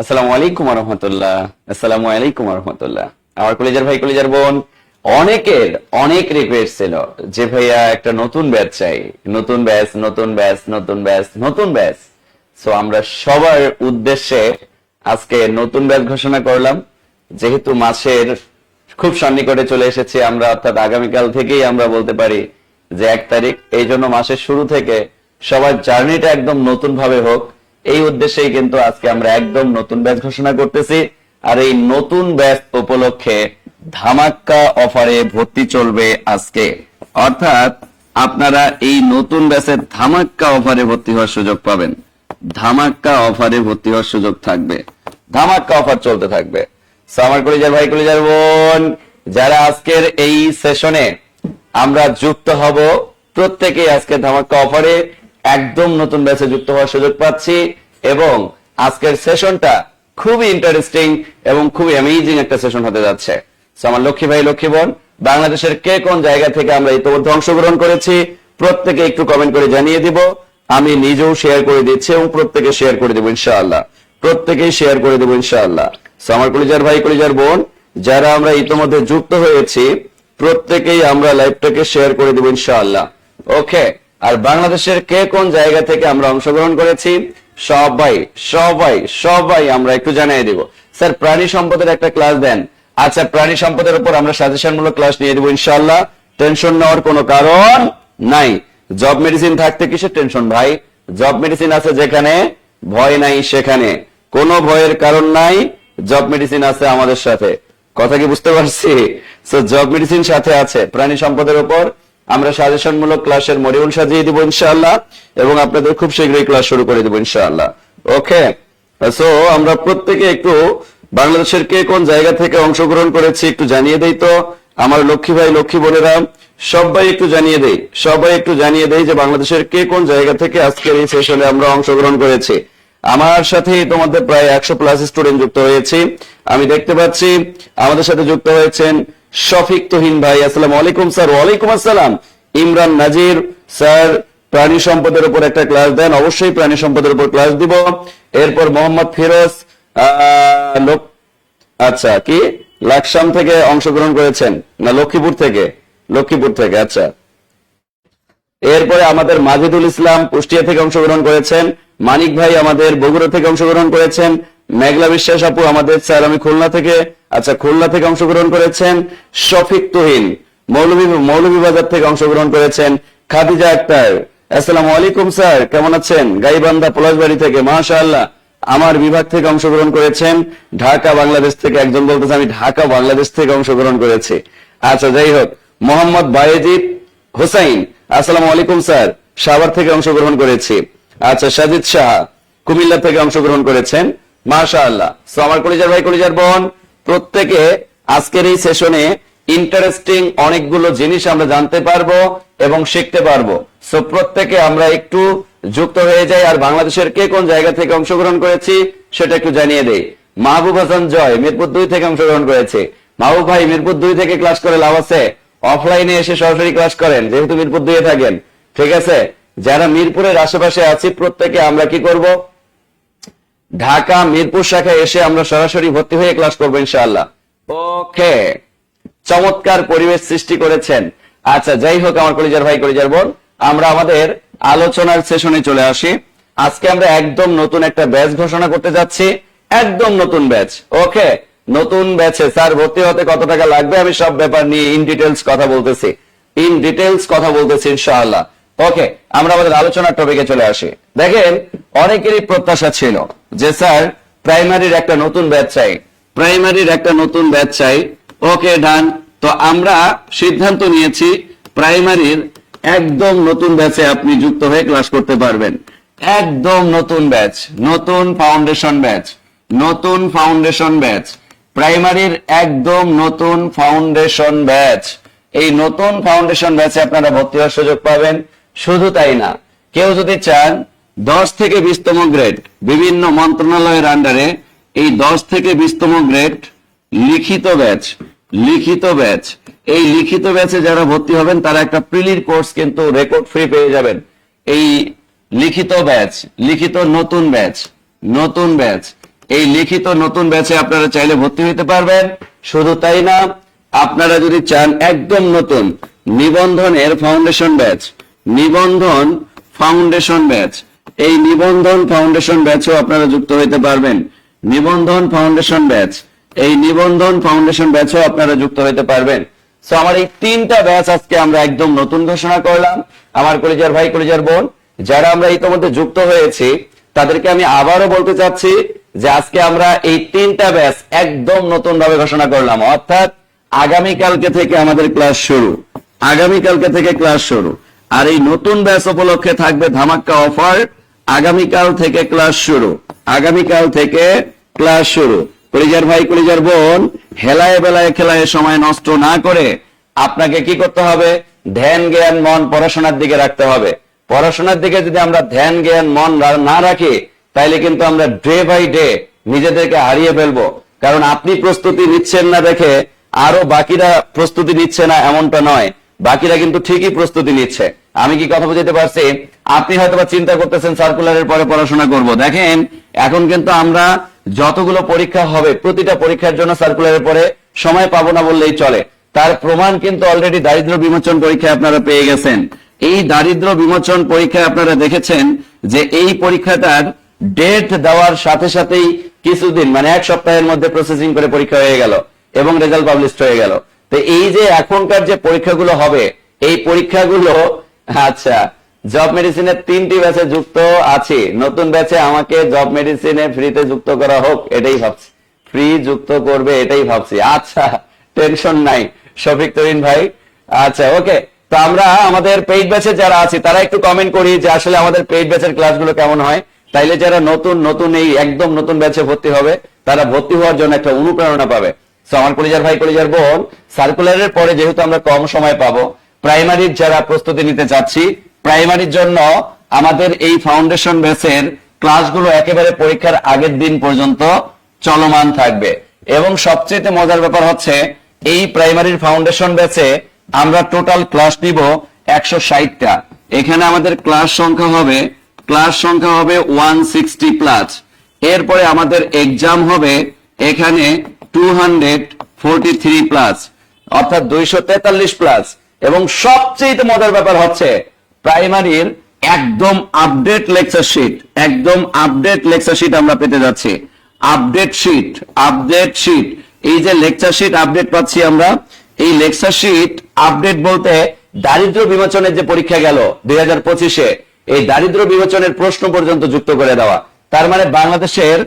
আসসালামু আলাইকুম রহমতুল্লাহ আসসালামু আলাইকুম রহমতুল্লাহ আমার ভাই বোন, অনেকের অনেক রিকোয়েস্ট ছিল যে, ভাইয়া, একটা নতুন ব্যাচ চাই। নতুন ব্যাচ নতুন ব্যাচ নতুন ব্যাচ নতুন ব্যাচ সো আমরা সবার উদ্দেশ্যে আজকে নতুন ব্যাচ ঘোষণা করলাম। যেহেতু মাসের খুব সন্নিকটে চলে এসেছে, আমরা অর্থাৎ আগামীকাল থেকেই আমরা বলতে পারি যে, এক তারিখ। এই জন্য মাসের শুরু থেকে সবার জার্নিটা একদম নতুন ভাবে হোক। এই উদ্দেশ্যেই কিন্তু আজকে আমরা একদম নতুন ব্যাচ ঘোষণা করতেছি। আর এই নতুন ব্যাচ উপলক্ষে ধামাক্কা অফারে ভর্তি চলবে আজকে। অর্থাৎ আপনারা এই নতুন ব্যাচের ধামাক্কা অফারে ভর্তি হওয়ার সুযোগ পাবেন। ধামাক্কা অফারে ভর্তি হওয়ার সুযোগ থাকবে। ধামাক্কা অফার চলতে থাকবে। আমার কলিজার ভাই, কলিজার বোন। যারা আজকের এই সেশনে আমরা যুক্ত হব, প্রত্যেকেই আজকে ধামাক্কা অফারে একদম নতুন ব্যাচে যুক্ত হওয়ার সুযোগ পাচ্ছি এবং আজকের সেশনটা খুবই ইন্টারেস্টিং এবং খুবই অ্যামেজিং একটা সেশন হতে যাচ্ছে। আমার লক্ষ্মী ভাই, লক্ষ্মী বোন, বাংলাদেশের কে কোন জায়গা থেকে আমরা ইতিমধ্যে অংশগ্রহণ করেছি, প্রত্যেকে একটু কমেন্ট করে জানিয়ে দিব। আমি নিজেও শেয়ার করে দিচ্ছি এবং প্রত্যেকে শেয়ার করে দেবো ইনশাআল্লাহ। প্রত্যেকেই শেয়ার করে দেবো ইনশাআল্লাহ। আমার কলিজার ভাই, কলিজার বোন, যারা আমরা ইতিমধ্যে যুক্ত হয়েছি, প্রত্যেকেই আমরা লাইভটাকে শেয়ার করে দেবো ইনশাআল্লাহ। ওকে আর বাংলাদেশের কে কোন জায়গা থেকে আমরা অংশগ্রহণ করেছি? সবাই সবাই সবাই আমরা একটু জানিয়ে দিব। স্যার, প্রাণী সম্পদের একটা ক্লাস দেন। আচ্ছা প্রাণী সম্পদের উপর আমরা সাজেশন মূলক ক্লাস নিয়ে দেবো, ইনশাআল্লাহ। টেনশন নেওয়ার কোনো কারণ নাই। জব মেডিসিন থাকতে কিসের টেনশন ভাই? জব মেডিসিন আছে যেখানে, ভয় নাই সেখানে। কোনো ভয়ের কারণ নাই জব মেডিসিন আছে আমাদের সাথে। কথা কি বুঝতে পারছি? জব মেডিসিন সাথে আছে। প্রাণী সম্পদের উপর আমরা সাজেশন মূলক ক্লাসের মডিউল সাজিয়ে দিব ইনশাআল্লাহ, এবং আপনাদের খুব শীঘ্রই ক্লাস শুরু করে দেবো ইনশাআল্লাহ। ওকে? সো আমরা প্রত্যেকে একটু বাংলাদেশের কে কোন জায়গা থেকে অংশগ্রহণ করেছি একটু জানিয়ে দেই তো। আমার লক্ষ্মী ভাই, লক্ষ্মী বোনেরা, সবাই একটু জানিয়ে দেই, সবাই একটু জানিয়ে দেই যে বাংলাদেশের কে কোন জায়গা থেকে আজকের এই সেশনে আমরা অংশগ্রহণ করেছি। আমার সাথে তোমাদের প্রায় একশো প্লাস স্টুডেন্ট যুক্ত হয়েছি। আমি দেখতে পাচ্ছি, আমাদের সাথে যুক্ত হয়েছেন শফিক তুহিন ভাই। আসসালাম আলাইকুম, স্যার। ওয়ালাইকুম আসসালাম। ইমরান নাজির, স্যার, প্রাণী সম্পদের উপর একটা ক্লাস দেন। অবশ্যই প্রাণী সম্পদের উপর ক্লাস দিব। এরপর মোহাম্মদ ফিরোজ আচ্ছা কি? লাকসাম থেকে অংশগ্রহণ করেছেন? না, লক্ষ্মীপুর থেকে? লক্ষ্মীপুর থেকে আচ্ছা। এরপরে আমাদের মাজিদুল ইসলাম কুষ্টিয়া থেকে অংশগ্রহণ করেছেন, মানিক ভাই আমাদের বগুড়া থেকে অংশগ্রহণ করেছেন, মেঘলা বিশ্বাস আপু আমাদের স্যার, আমি খুলনা থেকে আচ্ছা খুলনা থেকে অংশগ্রহণ করেছেন, শফিক তুহিন, মৌলভী মৌলভীবাজার থেকে অংশগ্রহণ করেছেন, খাদিজা আক্তার, আসসালামু আলাইকুম স্যার, কেমন আছেন? গাইবান্ধা পলাশবাড়ি থেকে, মাশাআল্লাহ, আমার বিভাগ থেকে অংশগ্রহণ করেছেন, ঢাকা বাংলাদেশ থেকে একজন বলতেছে, আমি ঢাকা বাংলাদেশ থেকে অংশগ্রহণ করেছি। আচ্ছা যাই হোক, মোহাম্মদ বায়েজিদ হোসাইন, আসসালামু আলাইকুম, স্যার। সাভার থেকে অংশগ্রহণ করেছি। আচ্ছা সাজিদ শাহ, কুমিল্লা থেকে অংশগ্রহণ করেছেন। মাশা আল্লাহ সো আমার কলিজার ভাই, কলিজার বোন, প্রত্যেকে আজকের এই সেশনে ইন্টারেস্টিং অনেকগুলো জিনিস আমরা জানতে পারব এবং শিখতে পারব। সো প্রত্যেকে আমরা একটু যুক্ত হয়ে যাই। আর বাংলাদেশের কে কোন জায়গা থেকে অংশগ্রহণ করেছি, সেটা একটু জানিয়ে দেই। মাহবুব হাসান জয়, মিরপুর দুই থেকে অংশগ্রহণ করেছে। মাহবুব ভাই, মিরপুর দুই থেকে ক্লাস করে লাভ আছে? অফলাইনে এসে সরাসরি ক্লাস করেন, যেহেতু মিরপুর দুইয়ে থাকেন। ঠিক আছে? যারা মিরপুরের আশেপাশে আছি, প্রত্যেকে আমরা কি করব? ঢাকা মিরপুর শাখায় এসে আমরা সরাসরি ভর্তি হয়ে ক্লাস করব, ইনশাআল্লাহ। ওকে। চমৎকার পরিবেশ সৃষ্টি করেছেন। আচ্ছা যাই হোক, আমার কলিজার ভাই, কলিজার বোন, আমরা আমাদের আলোচনার সেশনে চলে আসি। আজকে আমরা একদম নতুন একটা ব্যাচ ঘোষণা করতে যাচ্ছি। একদম নতুন ব্যাচ। ওকে? নতুন ব্যাচে, স্যার, ভর্তি হতে কত টাকা লাগবে? আমি সব ব্যাপার নিয়ে ইন ডিটেলস কথা বলতেছি। ইন ডিটেলস কথা বলতেছি, ইনশাআল্লাহ। ওকে আমরা আমাদের আলোচনার টপিকে চলে আসি। দেখেন, অনেকেরই প্রত্যাশা ছিল যে, স্যার প্রাইমারির একটা নতুন ব্যাচ চাই। প্রাইমারির একটা নতুন ব্যাচ চাই। ওকে ডান তো আমরা সিদ্ধান্ত নিয়েছি প্রাইমারির একদম নতুন ব্যাচে আপনি যুক্ত হয়ে ক্লাস করতে পারবেন। একদম নতুন ব্যাচ নতুন ফাউন্ডেশন ব্যাচ নতুন ফাউন্ডেশন ব্যাচ প্রাইমারির একদম নতুন ফাউন্ডেশন ব্যাচ। এই নতুন ফাউন্ডেশন ব্যাচে আপনারা ভর্তি হওয়ার সুযোগ পাবেন। শুধু তাই না, কেউ যদি চান দশ থেকে বিশতম গ্রেড বিভিন্ন মন্ত্রণালয়ের আন্ডারে এই দশ থেকে বিশতম গ্রেড লিখিত ব্যাচ লিখিত ব্যাচ, এই লিখিত ব্যাচে যারা ভর্তি হবেন, তারা একটা প্রিলির কোর্স কিন্তু রেকর্ড ফ্রি পেয়ে যাবেন। এই লিখিত ব্যাচ, লিখিত নতুন ব্যাচ নতুন ব্যাচ এই লিখিত নতুন ব্যাচে আপনারা চাইলে ভর্তি হতে পারবেন। শুধু তাই না, আপনারা যদি চান একদম নতুন নিবন্ধনের ফাউন্ডেশন ব্যাচ নিবন্ধন ফাউন্ডেশন ব্যাচ এই নিবন্ধন ফাউন্ডেশন ব্যাচও আপনারা যুক্ত হইতে পারবেন। নিবন্ধন ফাউন্ডেশন ব্যাচ এই নিবন্ধন ফাউন্ডেশন ব্যাচও আপনারা যুক্ত হইতে পারবেন। সো আমার এই তিনটা ব্যাচ আজকে আমরা একদম নতুন ঘোষণা করলাম। আমার কলেজার ভাই, কলেজার বোন, যারা আমরা ইতিমধ্যে যুক্ত হয়েছি, তাদেরকে আমি আবারও বলতে চাচ্ছি যে আজকে আমরা এই তিনটা ব্যাচ একদম নতুন ভাবে ঘোষণা করলাম। অর্থাৎ আগামীকালকে থেকে আমাদের ক্লাস শুরু। আগামীকালকে থেকে ক্লাস শুরু। আর এই নতুন ব্যাচ উপলক্ষে থাকবে ধামাক্কা অফার। আগামীকাল থেকে ক্লাস শুরু। আগামীকাল থেকে ক্লাস শুরু। কলিজার ভাই, কলিজার বোন, হেলায় বেলায় খেলায় সময় নষ্ট না করে আপনাকে কি করতে হবে? ধ্যান, জ্ঞান, মন পড়াশোনার দিকে রাখতে হবে। পড়াশোনার দিকে যদি আমরা ধ্যান, জ্ঞান, মন না রাখি তাইলে কিন্তু আমরা ডে বাই ডে নিজেদেরকে হারিয়ে ফেলব। কারণ আপনি প্রস্তুতি নিচ্ছেন না দেখে, আরও বাকিরা প্রস্তুতি নিচ্ছে না এমনটা নয়। বাকিরা কিন্তু ঠিকই প্রস্তুতি নিচ্ছে। আমি কি কথা বুঝতে পারছি? আপনি হয়তো চিন্তা করতেছেন সার্কুলারের পরে পড়াশোনা করব। দেখেন, এখন কিন্তু আমরা যতগুলো পরীক্ষা হবে, প্রতিটা পরীক্ষার জন্য সার্কুলারের পরে সময় পাবো না বললেই চলে। তার প্রমাণ কিন্তু অলরেডি দারিদ্র বিমোচন পরীক্ষায় আপনারা পেয়ে গেছেন। এই দারিদ্র বিমোচন পরীক্ষায় আপনারা দেখেছেন যে এই পরীক্ষাটার ডেট দেওয়ার সাথে সাথেই কিছুদিন মানে এক সপ্তাহের মধ্যে প্রসেসিং করে পরীক্ষা হয়ে গেল এবং রেজাল্ট পাবলিশ হয়ে গেল। তো এই যে এখনকার যে পরীক্ষাগুলো হবে, এই পরীক্ষাগুলো আচ্ছা জব মেডিসিনের তিনটি ব্যাচে যুক্ত আছি। নতুন ব্যাচে আমাকে জব মেডিসিনে ফ্রিতে যুক্ত করা হোক, এটাই ভাবছি। ফ্রি যুক্ত করবে, এটাই ভাবছি। আচ্ছা টেনশন নাই। শফিক তরিন ভাই আচ্ছা ওকে তো আমরা আমাদের পেইড ব্যাচে যারা আছি, তারা একটু কমেন্ট করি যে আসলে আমাদের পেইড ব্যাচের ক্লাসগুলো কেমন হয়। তাইলে যারা নতুন নতুন এই একদম নতুন ব্যাচে ভর্তি হবে, তারা ভর্তি হওয়ার জন্য একটা অনুপ্রেরণা পাবে। আমার কলিজার ভাই, কলিজার বোন, সার্কুলারের পরে যেহেতু আমরা কম সময় পাবো, প্রাইমারির যারা প্রস্তুতি নিতে চাচ্ছি, প্রাইমারির জন্য আমাদের এই ফাউন্ডেশন ব্যাচের ক্লাসগুলো একেবারে পরীক্ষার আগের দিন পর্যন্ত চলমান থাকবে। এবং সবচেয়ে মজার ব্যাপার হচ্ছে, এই প্রাইমারির ফাউন্ডেশন ব্যাচে আমরা টোটাল ক্লাস নিব একশো ষাটটা। এখানে আমাদের ক্লাস সংখ্যা হবে ক্লাস সংখ্যা হবে ওয়ান সিক্সটি প্লাস এরপরে আমাদের এক্সাম হবে এখানে two hundred forty three plus অর্থাৎ দুইশো তেতাল্লিশ প্লাস এবং সবচেয়ে মজার ব্যাপার হচ্ছে প্রাইমারির একদম আপডেট লেকচার শিট একদম আপডেট লেকচার শিট আমরা পেতে যাচ্ছি। আপডেট শিট আপডেট শিট এই যে লেকচার শিট আপডেট পাচ্ছি আমরা, এই লেকচার শিট আপডেট বলতে দারিদ্র বিমোচনের যে পরীক্ষা গেল দুই হাজার পঁচিশে এই দারিদ্র বিমোচনের প্রশ্ন পর্যন্ত যুক্ত করে দেওয়া। তার মানে বাংলাদেশের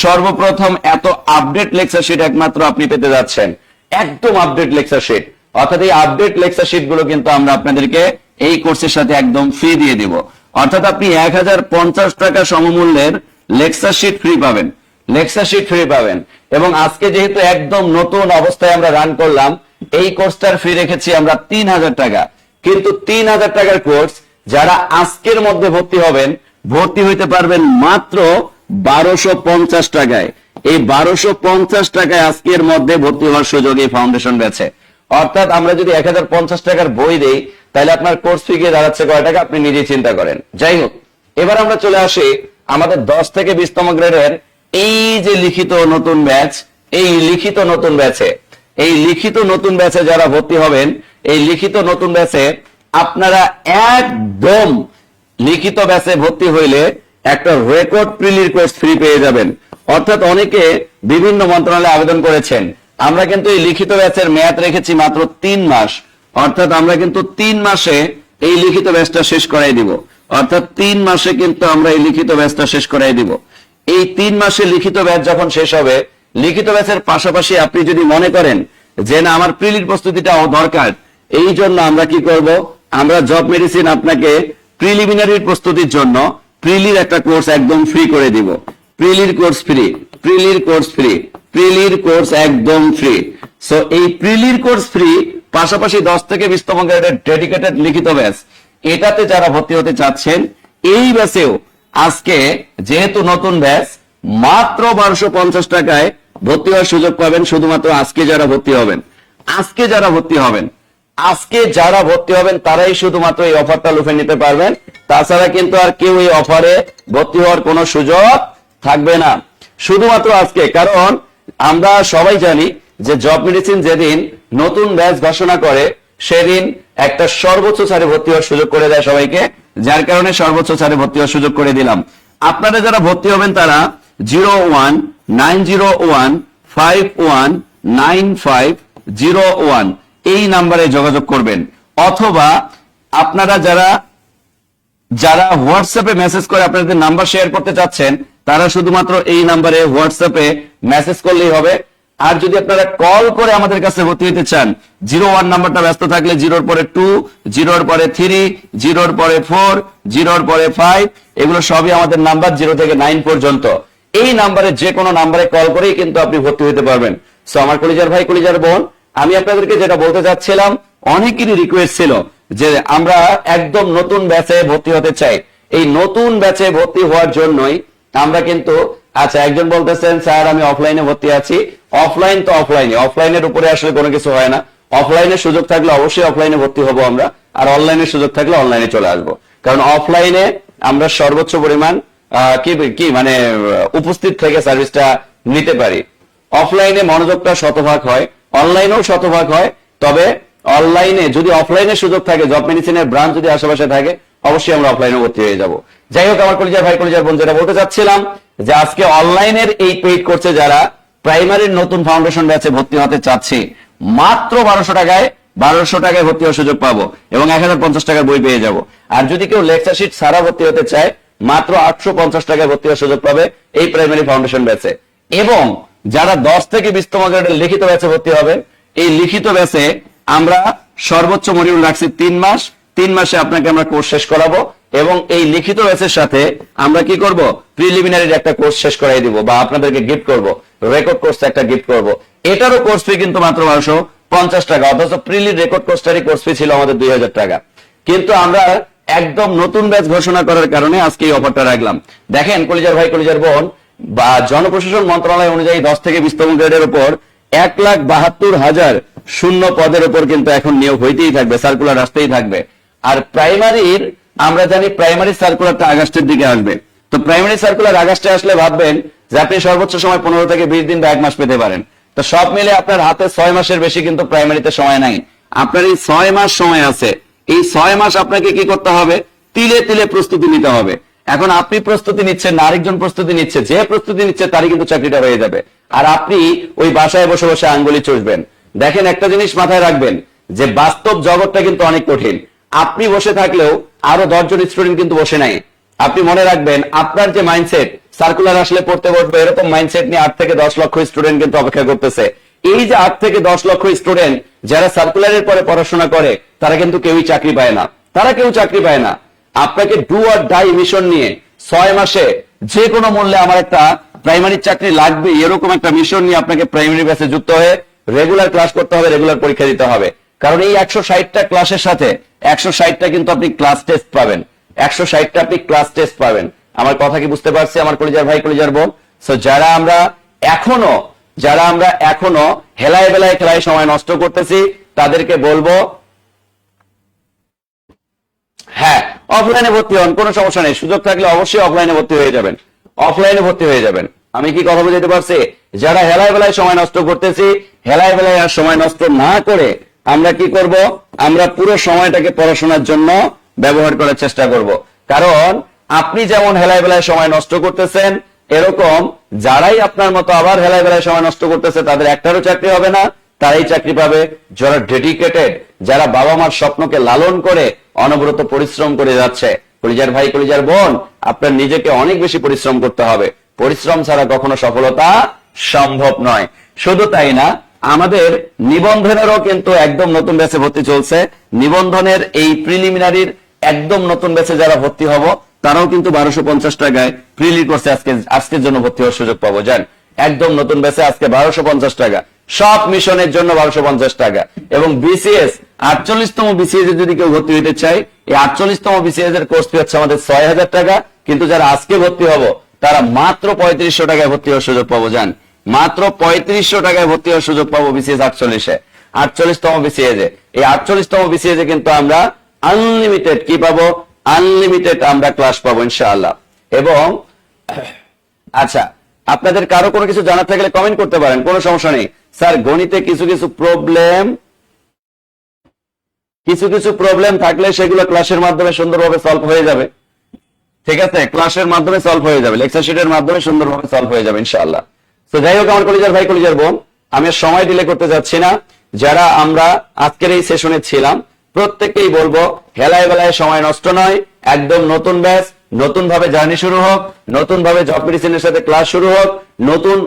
সর্বপ্রথম এত আপডেট লেকচার শিট একমাত্র আপনি পেতে যাচ্ছেন। একদম আপডেট লেকচার শিট অর্থাৎ এই আপডেট লেকচার শিটগুলো কিন্তু আমরা আপনাদেরকে এই কোর্সের সাথে একদম ফ্রি দিয়ে দিব। অর্থাৎ আপনি এক হাজার পঞ্চাশ টাকা সমমূল্যের লেকচার শিট ফ্রি পাবেন। লেকচার শিট ফ্রি পাবেন। এবং আজকে যেহেতু একদম নতুন অবস্থায় আমরা রান করলাম, এই কোর্সটার ফি রেখেছি আমরা তিন হাজার টাকা। কিন্তু তিন হাজার টাকার কোর্স যারা আজকের মধ্যে ভর্তি হবেন, ভর্তি হইতে পারবেন মাত্র বারোশো পঞ্চাশ টাকায়। এই বারোশো পঞ্চাশ টাকায় আজকের মধ্যে ভর্তি হওয়ার সুযোগ এই ফাউন্ডেশন বেছে। অর্থাৎ আমরা যদি এক হাজার পঞ্চাশ টাকার বই দেই, তাহলে আপনার কোর্স ফি গিয়ে দাঁড়াচ্ছে কয় টাকা? আপনি নিজেই চিন্তা করেন। যাই হোক, এবার আমরা চলে আসি আমাদের দশ থেকে বিশতম গ্রেডের এই যে লিখিত নতুন ব্যাচ, এই লিখিত নতুন ব্যাচে। এই লিখিত নতুন ব্যাচে যারা ভর্তি হবেন, এই লিখিত নতুন ব্যাচে আপনারা একদম লিখিত ব্যাচে ভর্তি হইলে একটা রেকর্ড প্রিলির কোর্স ফ্রি পেয়ে যাবেন। অর্থাৎ অনেকে বিভিন্ন মন্ত্রণালয়ে আবেদন করেছেন। আমরা কিন্তু এই লিখিত ব্যাচের মেয়াদ রেখেছি মাত্র তিন মাস। অর্থাৎ আমরা কিন্তু তিন মাসে এই লিখিত ব্যাচটা শেষ করাই দিব। অর্থাৎ তিন মাসে কিন্তু আমরা এই লিখিত ব্যাচটা শেষ করাই দিব। এই তিন মাসে লিখিত ব্যাচ যখন শেষ হবে, লিখিত ব্যাচের পাশাপাশি আপনি যদি মনে করেন যে না, আমার প্রিলির প্রস্তুতিটাও দরকার, এই জন্য আমরা কি করব? আমরা জব মেডিসিন আপনাকে প্রিলিমিনারি প্রস্তুতির জন্য প্রিলির একটা কোর্স একদম ফ্রি করে দিব। প্রিলির কোর্স ফ্রি প্রিলির কোর্স ফ্রি প্রিলির কোর্স একদম ফ্রি সো এই প্রিলির কোর্স ফ্রি পাশাপাশি দশ থেকে বিশতম গ্রেডের ডেডিকেটেড লিখিত ব্যাচ এটাতে যারা ভর্তি হতে চাচ্ছেন, এই ব্যাচেও আজকে যেহেতু নতুন ব্যাচ মাত্র বারোশো পঞ্চাশ টাকায় ভর্তি হওয়ার সুযোগ পাবেন, শুধুমাত্র আজকে যারা ভর্তি হবেন। আজকে যারা ভর্তি হবেন আজকে যারা ভর্তি হবেন তারাই শুধুমাত্র এই অফারটা লুফে নিতে পারবেন। তাছাড়া কিন্তু আর কেউ এই অফারে ভর্তি হওয়ার কোনো সুযোগ থাকবে না। শুধুমাত্র আজকে, কারণ আমরা সবাই জানি যে জব মেডিসিন যেদিন নতুন ব্যাচ ঘোষণা করে, সেদিন একটা সর্বোচ্চ ছাড়ে ভর্তি হওয়ার সুযোগ করে দেয় সবাইকে, যার কারণে সর্বোচ্চ ছাড়ে ভর্তি হওয়ার সুযোগ করে দিলাম। আপনারা যারা ভর্তি হবেন তারা zero one nine zero one five one nine five zero one এই নাম্বারে যোগাযোগ করবেন। অথবা আপনারা যারা যারা হোয়াটসঅ্যাপে মেসেজ করে আপনাদের নাম্বার শেয়ার করতে চাচ্ছেন, তারা শুধুমাত্র এই নাম্বারে হোয়াটসঅ্যাপে মেসেজ করলেই হবে। আর যদি আপনারা কল করে আমাদের কাছে ভর্তি হতে চান জিরো ওয়ান নাম্বারটা ব্যস্ত থাকলে জিরোর পরে টু জিরোর পরে থ্রি জিরোর পরে ফোর জিরোর পরে ফাইভ এগুলো সবই আমাদের নাম্বার জিরো থেকে নাইন পর্যন্ত। এই নাম্বারে যে কোনো নাম্বারে কল করেই কিন্তু আপনি ভর্তি হতে পারবেন। সো আমার কলিজার ভাই, কলিজার বোন আমি আপনাদেরকে যেটা বলতে চাচ্ছিলাম, অনেকেরই রিকোয়েস্ট ছিল যে আমরা একদম নতুন ব্যাচে ভর্তি হতে চাই। এই নতুন ব্যাচে ভর্তি হওয়ার জন্যই আমরা কিন্তু আচ্ছা একজন বলতেছেন, স্যার, আমি অফলাইনে ভর্তি আছি। অফলাইন তো অফলাইনে অফলাইনের উপরে আসলে কোনো কিছু হয় না। অফলাইনে সুযোগ থাকলে অবশ্যই অফলাইনে ভর্তি হব আমরা, আর অনলাইনে সুযোগ থাকলে অনলাইনে চলে আসব। কারণ অফলাইনে আমরা সর্বোচ্চ পরিমাণ কি কি মানে উপস্থিত থেকে সার্ভিসটা নিতে পারি। অফলাইনে মনোযোগটা শতভাগ হয়। অনলাইনেও শতভাগ হয়, তবে অনলাইনে যদি অফলাইনে সুযোগ থাকে জব মেডিসিনের ব্রাঞ্চ যদি আশেপাশে থাকে, অবশ্যই আমরা অফলাইনে ভর্তি হয়ে যাব। যাই হোক, আমার কলিজার ভাই, কলিজার বোন, যেটা বলতে চাচ্ছিলাম যে আজকে অনলাইনের এই পেইড করছে যারা প্রাইমারির নতুন ফাউন্ডেশন ব্যাচে ভর্তি হতে চাচ্ছে, মাত্র বারোশো টাকায় বারোশো টাকায় ভর্তি হওয়ার সুযোগ পাবো এবং এক হাজার পঞ্চাশ টাকার বই পেয়ে যাব। আর যদি কেউ লেকচার শিট সারা ভর্তি হতে চায়, মাত্র আটশো পঞ্চাশ টাকায় ভর্তি হওয়ার সুযোগ পাবে এই প্রাইমারি ফাউন্ডেশন ব্যাচে এবং যারা দশ থেকে বিশতম গ্রেডের লিখিত ব্যাচে ভর্তি হবে, এই লিখিত ব্যাচে আমরা সর্বোচ্চ মডিউল রাখছি তিন মাস। তিন মাসে আপনাকে আমরা কোর্স শেষ করাবো এবং এই লিখিত ব্যাচের সাথে আমরা কি করব? প্রিলিমিনারির একটা কোর্স শেষ করাই দিব বা আপনাদেরকে গিফট করব। রেকর্ড কোর্স একটা গিফট করব। এটারও কোর্স ফি কিন্তু মাত্র বারোশো পঞ্চাশ টাকা, অথচ প্রিলি রেকর্ড কোর্সটারই কোর্স ফি ছিল আমাদের দুই হাজার টাকা। কিন্তু আমরা একদম নতুন ব্যাচ ঘোষণা করার কারণে আজকে এই অফারটা রাখলাম। দেখেন কলিজার ভাই, কলিজার বোন বা জনপ্রশাসন মন্ত্রণালয় অনুযায়ী দশ থেকে বিশতম গ্রেডের উপর এক লাখ বাহাত্তর হাজার শূন্য পদের উপর কিন্তু এখন নিয়োগ হইতেই থাকবে সার্কুলার আসতেই থাকবে। আর প্রাইমারির আমরা জানি প্রাইমারি সার্কুলারটা আগস্টের দিকে আসবে। তো প্রাইমারি সার্কুলার আগস্টে আসলে ভাববেন যে আপনি সর্বোচ্চ সময় পনেরো থেকে বিশ দিন বা এক মাস পেতে পারেন। তো সব মিলে আপনার হাতে ছয় মাসের বেশি কিন্তু প্রাইমারিতে সময় নাই। আপনার এই ছয় মাস সময় আছে। এই ছয় মাস আপনাকে কি করতে হবে? তিলে তিলে প্রস্তুতি নিতে হবে। এখন আপনি প্রস্তুতি নিচ্ছেন না, আরেকজন প্রস্তুতি নিচ্ছে, যে প্রস্তুতি নিচ্ছে তারই কিন্তু চাকরিটা হয়ে যাবে। আর আপনি ওই বাসায় বসে বসে আঙ্গুলি চষবেন। দেখেন একটা জিনিস মাথায় রাখবেন, যে বাস্তব জগৎটা কিন্তু অনেক কঠিন। আপনি বসে থাকলেও আরও দশজন স্টুডেন্ট কিন্তু বসে নাই। আপনি মনে রাখবেন, আপনার যে মাইন্ডসেট সার্কুলার আসলে পড়তে বসবে, এরকম মাইন্ডসেট নিয়ে আট থেকে দশ লক্ষ স্টুডেন্ট কিন্তু অপেক্ষা করতেছে। এই যে আট থেকে দশ লক্ষ স্টুডেন্ট যারা সার্কুলারের পরে পড়াশোনা করে, তারা কিন্তু কেউই চাকরি পায় না। তারা কেউ চাকরি পায় না। আপনাকে ডু আর ডাই মিশন নিয়ে ছয় মাসে যে কোনো মূল্যে আমার একটা প্রাইমারি চাকরি লাগবে, এরকম একটা মিশন নিয়ে আপনাকে প্রাইমারি ব্যাচে যুক্ত হয়ে রেগুলার ক্লাস করতে হবে রেগুলার পরীক্ষা দিতে হবে। কারণ এই একশো ষাটটা ক্লাসের সাথে একশো ষাটটা কিন্তু আপনি ক্লাস টেস্ট পাবেন। একশো ষাটটা আপনি ক্লাস টেস্ট পাবেন। আমার কথা কি বুঝতে পারছি আমার কলিজার ভাই, কলিজার বোন? সো যারা আমরা এখনও, যারা আমরা এখনও হেলায় বেলায় খেলায় সময় নষ্ট করতেছি, তাদেরকে বলব হ্যাঁ অফলাইনে ভর্তি হন, কোনো সমস্যা নেই। সুযোগ থাকলে অবশ্যই অফলাইনে ভর্তি হয়ে যাবেন। অফলাইনে ভর্তি হয়ে যাবেন। আমি কি কথা বুঝতে পারছি? যারা হেলায় বেলায় সময় নষ্ট করতেছি, হেলায় বেলায় আর সময় নষ্ট না করে আমরা কি করব? আমরা পুরো সময়টাকে পড়াশোনার জন্য ব্যবহার করার চেষ্টা করব। কারণ আপনি যেমন হেলায় বেলায় সময় নষ্ট করতেছেন, এরকম যারাই আপনার মতো আবার হেলায় বেলায় সময় নষ্ট করতেছে, তাদের একটারও চাকরি হবে না তারাই চাকরি পাবে, যারা ডেডিকেটেড যারা বাবা মার স্বপ্নকে লালন করে অনবরত পরিশ্রম করে যাচ্ছে। কলিজার ভাই, কলিজার বোন, আপনার নিজেকে অনেক বেশি পরিশ্রম করতে হবে। পরিশ্রম ছাড়া কখনো সফলতা সম্ভব নয়। শুধু তাই না, আমাদের নিবন্ধনেরও কিন্তু একদম নতুন ব্যাচে ভর্তি চলছে। নিবন্ধনের এই প্রিলিমিনারির একদম নতুন ব্যাচে যারা ভর্তি হব, তারাও কিন্তু বারোশো পঞ্চাশ টাকায় প্রিলি কোর্সে আজকে আজকের জন্য ভর্তি হওয়ার সুযোগ পাবো। যান, একদম নতুন ব্যাচে আজকে বারোশো পঞ্চাশ টাকা। সব মিশনের জন্য বারোশো পঞ্চাশ টাকা। এবং বিসিএস আটচল্লিশতম বিসিএস এ যদি কেউ ভর্তি হতে চাই এই আটচল্লিশতম বিসিএস এর কোর্স হচ্ছে আমাদের ছয় হাজার টাকা। কিন্তু যারা আজকে ভর্তি হব, তারা মাত্র পঁয়ত্রিশশো টাকায় ভর্তি হওয়ার সুযোগ পাবো, জান। মাত্র পঁয়ত্রিশশো টাকায় ভর্তি হওয়ার সুযোগ পাবো বিসিএস আটচল্লিশে। আটচল্লিশতম বিসিএস এ। এই আটচল্লিশতম বিসিএস এ কিন্তু আমরা আনলিমিটেড কি পাবো? আনলিমিটেড আমরা ক্লাস পাবো, ইনশাআল্লাহ। এবং আচ্ছা আপনাদের কারও কোনো কিছু জানার থাকলে কমেন্ট করতে পারেন, কোনো সমস্যা নেই। স্যার, গণিতে কিছু কিছু প্রবলেম কিছু কিছু প্রবলেম থাকলে সেগুলো ক্লাসের মাধ্যমে সুন্দরভাবে সলভ হয়ে যাবে। ঠিক আছে? ক্লাসের মাধ্যমে সলভ হয়ে যাবে। লেকচার শিটের মাধ্যমে সুন্দরভাবে সলভ হয়ে যাবে, ইনশাআল্লাহ। তো যাই হোক, আমার কলিজার ভাই, কলিজার বোন, আমি সময় ডিলে করতে যাচ্ছি না। যারা আমরা আজকের এই সেশনে ছিলাম, প্রত্যেককেই বলব, হেলায় বেলায় সময় নষ্ট নয়, একদম নতুন ব্যাচ নতুন ভাবে জার্নি শুরু হোক নতুন ভাবে জব মেডিসিনের সাথে ক্লাস শুরু হোক, নতুন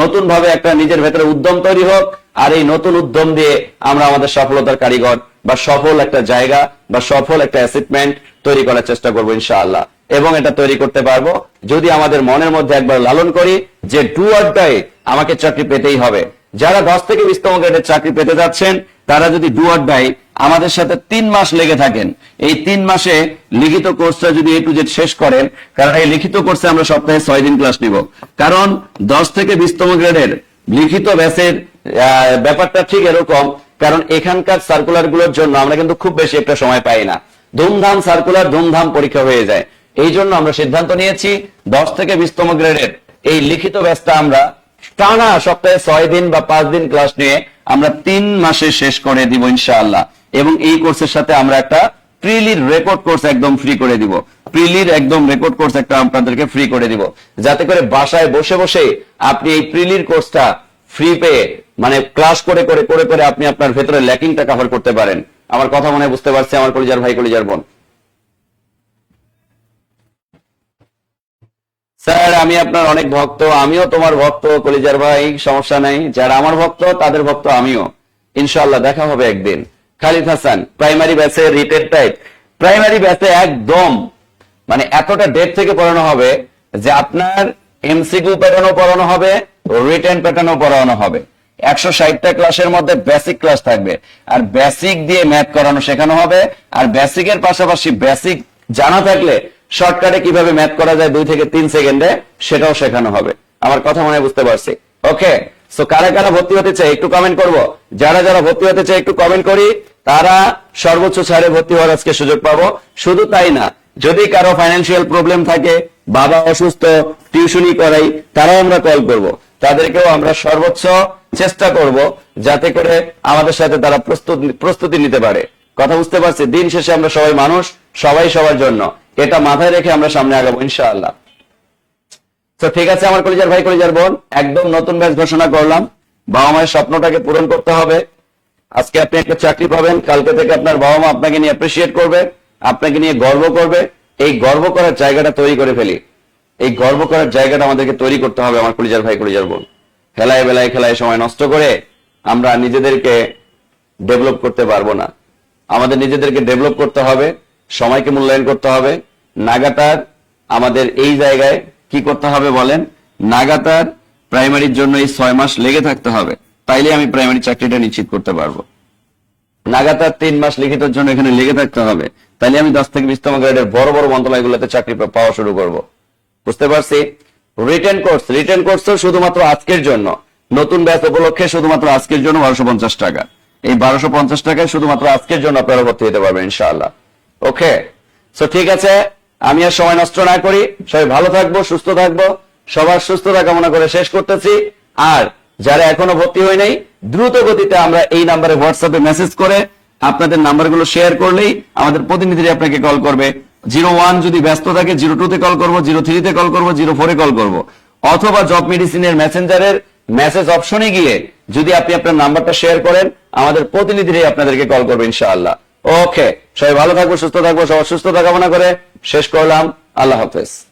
নতুন ভাবে একটা নিজের ভেতরে উদ্যম তৈরি হোক, আর এই নতুন উদ্যম দিয়ে আমরা আমাদের সফলতার কারিগর বা সফল একটা জায়গা বা সফল একটা অ্যাসিটমেন্ট তৈরি করার চেষ্টা করব ইনশাআল্লাহ। এবং এটা তৈরি করতে পারব যদি আমাদের মনের মধ্যে একবার লালন করি যে ডু অর ডাই আমাকে চাকরি পেতেই হবে। যারা দশ থেকে বিশতম গ্রেডের চাকরি পেতে যাচ্ছেন, তারা যদি ডু অর ডাই আমাদের সাথে তিন মাস লেগে থাকেন। এই তিন মাসে লিখিত কোর্সটা যদি এ টু জেড শেষ করেন, কারণ এই লিখিত কোর্সে আমরা সপ্তাহে ছয় দিন ক্লাস নিব। কারণ দশ থেকে বিশতম গ্রেডের লিখিত ব্যাসের ব্যাপারটা ঠিক এরকম, কারণ এখানকার সার্কুলারগুলোর জন্য আমরা কিন্তু খুব বেশি একটা সময় পাই না। ধুমধাম সার্কুলার ধুমধাম পরীক্ষা হয়ে যায়। এই জন্য আমরা সিদ্ধান্ত নিয়েছি, দশ থেকে বিশতম গ্রেডের এই লিখিত ব্যাচটা আমরা টানা সপ্তাহে ছয় দিন বা পাঁচ দিন ক্লাস নিয়ে আমরা তিন মাসে শেষ করে দিব ইনশাআল্লাহ। এবং এই কোর্সের সাথে আমরা একটা প্রিলির রেকর্ড কোর্স একদম ফ্রি করে দিব। প্রিলির একদম রেকর্ড কোর্স একটা আপনাদেরকে ফ্রি করে দিব। যাতে করে বাসায় বসে বসে আপনি এই প্রিলির কোর্সটা ফ্রি পেয়ে মানে ক্লাস করে করে করে করে আপনি আপনার ভেতরে ল্যাকিংটা কভার করতে পারেন। আমার কথা মনে বুঝতে পারছি আমার কলিজার ভাই, কলিজার বোন। স্যার, আমি আপনার অনেক ভক্ত, আমিও তোমার ভক্ত, কলিজার ভাই, সমস্যা নাই। যারা আমার ভক্ত, তাদের ভক্ত আমিও। ইনশাআল্লাহ দেখা হবে একদিন। খালিদ হাসান প্রাইমারি ব্যাচে রিটেড টাইপ প্রাইমারি ব্যাচে একদম মানে এতটা ডেট থেকে পড়ানো হবে যে আপনার এমসিকিউ প্যাটার্নও পড়ানো হবে রিটেন প্যাটার্নও পড়ানো হবে। একশো ষাটটা ক্লাসের মধ্যে বেসিক ক্লাস থাকবে। আর বেসিক দিয়ে ম্যাথ করানো শেখানো হবে। আর বেসিকের পাশাপাশি বেসিক জানা থাকলে শর্টকাটে কীভাবে ম্যাথ করা যায় দুই থেকে তিন সেকেন্ডে সেটাও শেখানো হবে। আমার কথা মনে বুঝতে পারছি। ওকে সো কারা কারা ভর্তি হতে চাই একটু কমেন্ট করব। যারা যারা ভর্তি হতে চাই একটু কমেন্ট করি, তারা সর্বোচ্চ ছাড়ে ভর্তি হওয়ার আজকে সুযোগ পাবো। শুধু তাই না, যদি কারও ফাইন্যান্সিয়াল প্রবলেম থাকে, বাবা অসুস্থ টিউশনি করাই, তারাও আমরা কল করব। তাদেরকেও আমরা সর্বোচ্চ চেষ্টা করব, যাতে করে আমাদের সাথে তারা প্রস্তুত, প্রস্তুতি নিতে পারে। কথা বুঝতে পারছি? দিন শেষে আমরা সবাই মানুষ, সবাই সবার জন্য। এটা মাথায় রেখে আমরা সামনে আগাবো, ইনশাআল্লাহ। ঠিক আছে, আমার কলিজার ভাই, কলিজার বোন, একদম নতুন ব্যাচ ঘোষণা করলাম। বাবা মায়ের স্বপ্নটাকে পূরণ করতে হবে। আজকে আপনি একটা চাকরি পাবেন, কালকে থেকে আপনার বাবা মা আপনাকে নিয়ে অ্যাপ্রিসিয়েট করবে, আপনাকে নিয়ে গর্ব করবে। এই গর্ব করার জায়গাটা তৈরি করে ফেলি। এই গর্ব করার জায়গাটা আমাদেরকে তৈরি করতে হবে, আমার কলিজার ভাই, কলিজার বোন। খেলায় বেলায় খেলায় সময় নষ্ট করে আমরা নিজেদেরকে ডেভেলপ করতে পারব না। আমাদের নিজেদেরকে ডেভেলপ করতে হবে, সময়কে মূল্যায়ন করতে হবে। নাগাতার আমাদের এই জায়গায় কি করতে হবে বলেন? নাগাতার প্রাইমারির জন্য এই ছয় মাস লেগে থাকতে হবে। তাইলে আমি প্রাইমারি চাকরিটা নিশ্চিত করতে পারব। নাগাতার তিন মাস লিখিতর জন্য এখানে লেগে থাকতে হবে। তাহলে আমি দশ থেকে বিশতম গ্রেডের বড় বড় মন্ত্রণালয়গুলোতে চাকরি পাওয়া শুরু করব। বুঝতে পারছি? Written course. রিটেন কোর্স তো শুধুমাত্র আজকের জন্য। নতুন ব্যাচ উপলক্ষে শুধুমাত্র আজকের জন্য বারোশো পঞ্চাশ টাকা। এই বারোশো পঞ্চাশ টাকায় শুধুমাত্র আজকের জন্য আপনারা ভর্তি হতে পারবেন, ইনশাআল্লাহ। ওকে? সো ঠিক আছে? আমি আর সময় নষ্ট না করি। সবাই ভালো থাকব, সুস্থ থাকব। সবার সুস্থতা কামনা করে শেষ করতেছি। আর যারা এখনও ভর্তি হয় নাই, দ্রুত গতিতে আমরা এই নাম্বারে হোয়াটসঅ্যাপে মেসেজ করে আপনাদের নাম্বারগুলো শেয়ার করলেই আমাদের প্রতিনিধিরা আপনাকে কল করবে। জিরো ওয়ান যদি ব্যস্ত থাকে, জিরো টু তে কল করব, জিরো থ্রিতে কল করব, জিরো ফোরে কল করব। অথবা জব মেডিসিনের মেসেঞ্জারের মেসেজ অপশনে গিয়ে যদি আপনি আপনার নাম্বারটা শেয়ার করেন, আমাদের প্রতিনিধিরাই আপনাদেরকে কল করবে ইনশাআল্লাহ। ওকে সবাই ভালো থাকব সুস্থ থাকব সবার সুস্থতা কামনা করে শেষ করলাম। আল্লাহ হাফেজ।